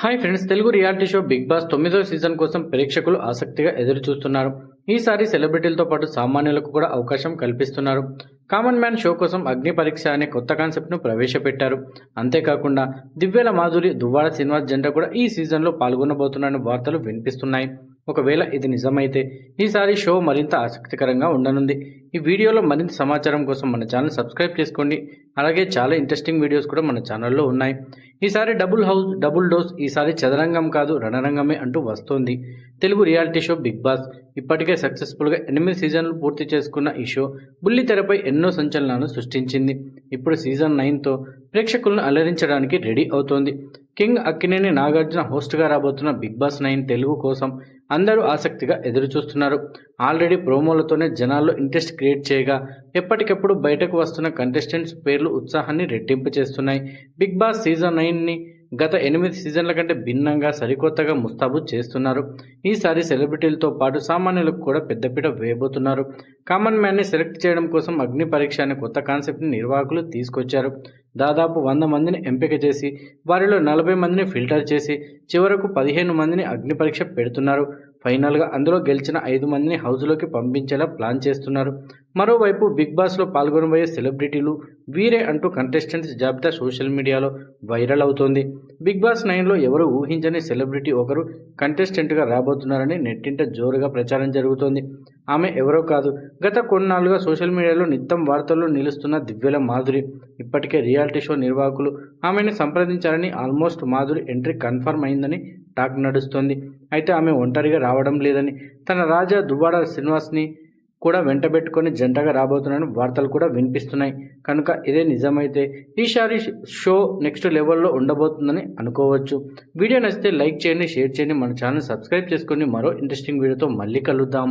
Hi friends Telugu reality show Bigg Boss తొమ్మిదో season కోసం ప్రేక్షకులు ఆసక్తిగా ఎదురు చూస్తున్నారు ఈసారి సెలబ్రిటీలతో పాటు సామాన్యులకు కూడా అవకాశం కల్పిస్తున్నారు. కామన్ మ్యాన్ షో కోసం అగ్ని పరీక్ష అనే కొత్త కాన్సెప్ట్ను ప్రవేశపెట్టారు. అంతేకాకుండా దివ్యల మాధురి దువ్వాడ శ్రీనివాస్ జంట కూడా ఈ సీజన్లో పాల్గొనబోతున్నారని వార్తలు వినిపిస్తున్నాయి. ఒకవేళ ఇది నిజమైతే ఈసారి షో మరింత ఆసక్తికరంగా ఉండనుంది. ఈ వీడియోలో మరింత సమాచారం కోసం మన ఛానల్ సబ్స్క్రైబ్ చేసుకోండి. అలాగే చాలా ఇంట్రెస్టింగ్ వీడియోస్ కూడా మన ఛానల్లో ఉన్నాయి. ఈసారి డబుల్ హౌస్ డబుల్ డోస్ ఈసారి చదరంగం కాదు రణరంగమే అంటూ వస్తోంది. Telugu reality show Bigg Boss. ఇప్పటికే సక్సెస్ఫుల్గా ఎనిమిది సీజన్లు పూర్తి చేసుకున్న ఈ షో బుల్లి తెరపై ఎన్నో సంచలనాలను సృష్టించింది. ఇప్పుడు సీజన్ నైన్తో ప్రేక్షకులను అలరించడానికి రెడీ అవుతోంది. కింగ్ అక్కినేని నాగార్జున హోస్ట్గా రాబోతున్న బిగ్ బాస్ నైన్ తెలుగు కోసం అందరూ ఆసక్తిగా ఎదురుచూస్తున్నారు. ఆల్రెడీ ప్రోమోలతోనే జనాల్లో ఇంట్రెస్ట్ క్రియేట్ చేయగా ఎప్పటికప్పుడు బయటకు వస్తున్న కంటెస్టెంట్స్ పేర్లు ఉత్సాహాన్ని రెట్టింపు చేస్తున్నాయి. బిగ్ బాస్ సీజన్ నైన్ని గత ఎనిమిది సీజన్ల కంటే భిన్నంగా సరికొత్తగా ముస్తాబు చేస్తున్నారు. ఈసారి సెలబ్రిటీలతో పాటు సామాన్యులకు కూడా పెద్దపీట వేయబోతున్నారు. కామన్ మ్యాన్ని సెలెక్ట్ చేయడం కోసం అగ్ని పరీక్ష అనే కొత్త కాన్సెప్ట్ని నిర్వాహకులు తీసుకొచ్చారు. దాదాపు వంద మందిని ఎంపిక చేసి వారిలో నలభై మందిని ఫిల్టర్ చేసి చివరకు పదిహేను మందిని అగ్ని పరీక్ష పెడుతున్నారు. ఫైనల్గా అందులో గెలిచిన ఐదు మందిని హౌస్లోకి పంపించేలా ప్లాన్ చేస్తున్నారు. మరోవైపు బిగ్ బాస్లో పాల్గొనబోయే సెలబ్రిటీలు వీరే అంటూ కంటెస్టెంట్స్ జాబితా సోషల్ మీడియాలో వైరల్ అవుతోంది. బిగ్ బాస్ నైన్లో ఎవరు ఊహించని సెలబ్రిటీ ఒకరు కంటెస్టెంట్గా రాబోతున్నారని నెట్టింట జోరుగా ప్రచారం జరుగుతోంది. ఆమె ఎవరో కాదు. గత కొన్నాళ్ళుగా సోషల్ మీడియాలో నిత్యం వార్తల్లో నిలుస్తున్న దివ్యల మాధురి. ఇప్పటికే రియాలిటీ షో నిర్వాహకులు. ఆమెను సంప్రదించాలని ఆల్మోస్ట్ మాధురి ఎంట్రీ కన్ఫర్మ్ అయిందని టాక్ నడుస్తోంది. అయితే ఆమె ఒంటరిగా రావడం లేదని తన రాజా దువ్వాడ శ్రీనివాస్ని కూడా వెంటబెట్టుకొని జంటగా రాబోతున్నారని వార్తలు కూడా వినిపిస్తున్నాయి. కనుక ఇదే నిజమైతే ఈసారి షో నెక్స్ట్ లెవెల్లో ఉండబోతుందని అనుకోవచ్చు. వీడియో నచ్చితే లైక్ చేయండి షేర్ చేయండి. మన ఛానల్ సబ్స్క్రైబ్ చేసుకొని మరో ఇంట్రెస్టింగ్ వీడియోతో మళ్ళీ కలుద్దాం.